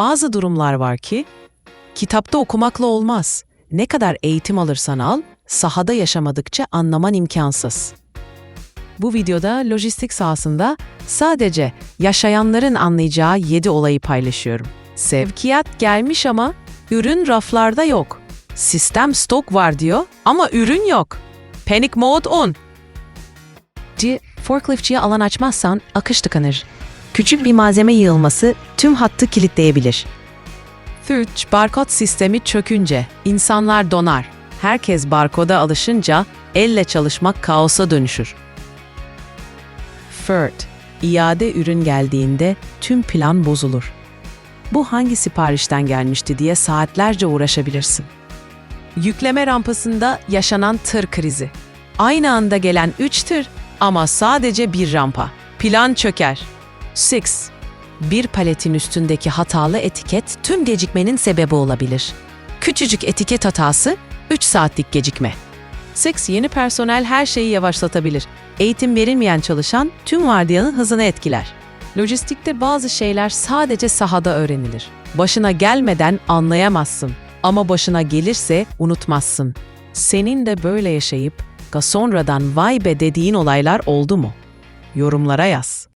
Bazı durumlar var ki kitapta okumakla olmaz. Ne kadar eğitim alırsan al, sahada yaşamadıkça anlaman imkansız. Bu videoda lojistik sahasında sadece yaşayanların anlayacağı 7 olayı paylaşıyorum. Sevkiyat gelmiş ama ürün raflarda yok. Sistem stok var diyor ama ürün yok. Panic mode on. Forkliftçiye alan açmazsan akış tıkanır. Küçük bir malzeme yığılması tüm hattı kilitleyebilir. 3. Barkod sistemi çökünce insanlar donar. Herkes barkoda alışınca elle çalışmak kaosa dönüşür. 4. İade ürün geldiğinde tüm plan bozulur. Bu hangi siparişten gelmişti diye saatlerce uğraşabilirsin. Yükleme rampasında yaşanan tır krizi. Aynı anda gelen 3 tır ama sadece bir rampa. Plan çöker. 6. Bir paletin üstündeki hatalı etiket tüm gecikmenin sebebi olabilir. Küçücük etiket hatası 3 saatlik gecikme. 6. Yeni personel her şeyi yavaşlatabilir. Eğitim verilmeyen çalışan tüm vardiyanın hızını etkiler. Lojistikte bazı şeyler sadece sahada öğrenilir. Başına gelmeden anlayamazsın ama başına gelirse unutmazsın. Senin de böyle yaşayıp sonradan vay be dediğin olaylar oldu mu? Yorumlara yaz.